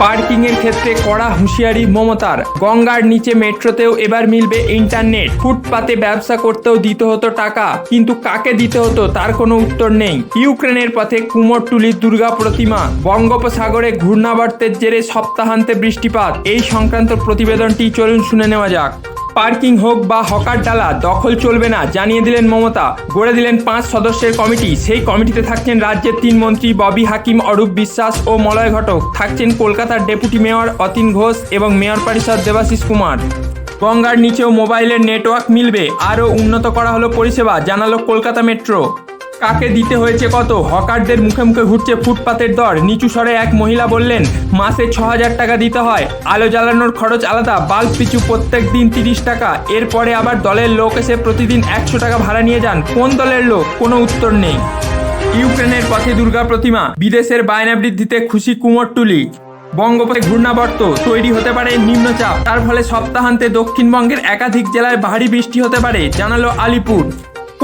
পার্কিংয়ের ক্ষেত্রে কড়া হুঁশিয়ারি মমতার। গঙ্গার নিচে মেট্রোতেও এবার মিলবে ইন্টারনেট। ফুটপাতে ব্যবসা করতেও দিতে হতো টাকা, কিন্তু কাকে দিতে হতো তার কোনো উত্তর নেই। ইউক্রেনের পথে কুমোরটুলির দুর্গা প্রতিমা, বঙ্গোপসাগরে ঘূর্ণাবর্তের জেরে সপ্তাহান্তে বৃষ্টিপাত। এই সংক্রান্ত প্রতিবেদনটি চলুন শুনে নেওয়া যাক। পার্কিং হোক বা হকার ডালা, দখল চলবে না, জানিয়ে দিলেন মমতা। গড়ে দিলেন পাঁচ সদস্যের কমিটি। সেই কমিটিতে থাকছেন রাজ্যের তিন মন্ত্রী ববি হাকিম, অরূপ বিশ্বাস ও মলয় ঘটক। থাকছেন কলকাতার ডেপুটি মেয়র অতীন ঘোষ এবং মেয়র পরিষদ দেবাশিস কুমার। গঙ্গার নিচেও মোবাইলের নেটওয়ার্ক মিলবে। আরও উন্নত করা হলো পরিষেবা, জানালো কলকাতা মেট্রো। কাকে দিতে হয়েছে কত? হকারদের মুখে মুখে ঘুরছে ফুটপাতের দর। নিচু স্বরে এক মহিলা বললেন, মাসে ছ হাজার টাকা দিতে হয়। আলো জ্বালানোর খরচ আলাদা, বাল্ব পিছু প্রত্যেক দিন তিরিশ টাকা। এরপরে আবার দলের লোক এসে প্রতিদিন একশো টাকা ভাড়া নিয়ে যান। কোন দলের লোক? কোনো উত্তর নেই। ইউক্রেনের পথে দুর্গা প্রতিমা, বিদেশের বায়না বৃদ্ধিতে খুশি কুমোরটুলি বঙ্গোপসাগরে ঘূর্ণাবর্ত তৈরি হতে পারে নিম্নচাপ। তার ফলে সপ্তাহান্তে দক্ষিণবঙ্গের একাধিক জেলায় ভারী বৃষ্টি হতে পারে, জানালো আলিপুর।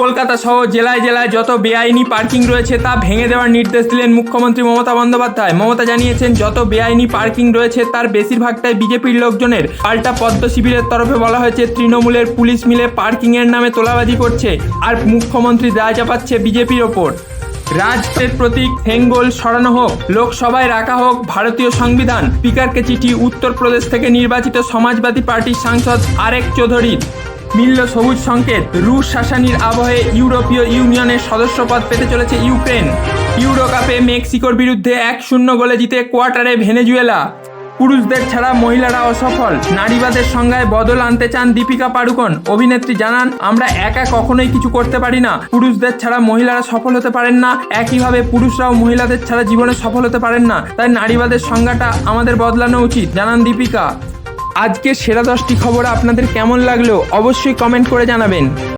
কলকাতা সহ জেলায় জেলায় যত বেআইনি পার্কিং রয়েছে তা ভেঙে দেওয়ার নির্দেশ দিলেন মুখ্যমন্ত্রী মমতা বন্দ্যোপাধ্যায়। মমতা জানিয়েছেন, যত বেআইনি পার্কিং রয়েছে তার বেশিরভাগটাই বিজেপির লোকজনের। পাল্টা পদ্ম শিবিরের তরফে বলা হয়েছে, তৃণমূলের পুলিশ মিলে পার্কিংয়ের নামে তোলাবাজি করছে আর মুখ্যমন্ত্রী দায় চাপাচ্ছে বিজেপির ওপর। রাজ্যের প্রতীক হেঙ্গোল সরানো হোক, লোকসভায় রাখা হোক ভারতীয় সংবিধান। স্পিকারকে চিঠি উত্তরপ্রদেশ থেকে নির্বাচিত সমাজবাদী পার্টির সাংসদ আরেক চৌধুরীর মিলল সবুজ সংকেত। রুশ শাসানির আবহে ইউরোপীয় ইউনিয়নের সদস্যপদ পেতে চলেছে ইউক্রেন। ইউরো কাপে মেক্সিকোর বিরুদ্ধে এক শূন্য গোলে জিতে কোয়ার্টারে ভেনেজুয়েলা। পুরুষদের ছাড়া মহিলারা অসফল। নারীবাদের সংজ্ঞায় বদল আনতে চান দীপিকা পাড়ুকোন। অভিনেত্রী জানান, আমরা একা কখনোই কিছু করতে পারি না। পুরুষদের ছাড়া মহিলারা সফল হতে পারেন না। একইভাবে পুরুষরাও মহিলাদের ছাড়া জীবনে সফল হতে পারেন না। তাই নারীবাদের সংজ্ঞাটা আমাদের বদলানো উচিত। জানান দীপিকা। আজকের সেরা দশটি খবর আপনাদের কেমন লাগল অবশ্যই কমেন্ট করে জানাবেন।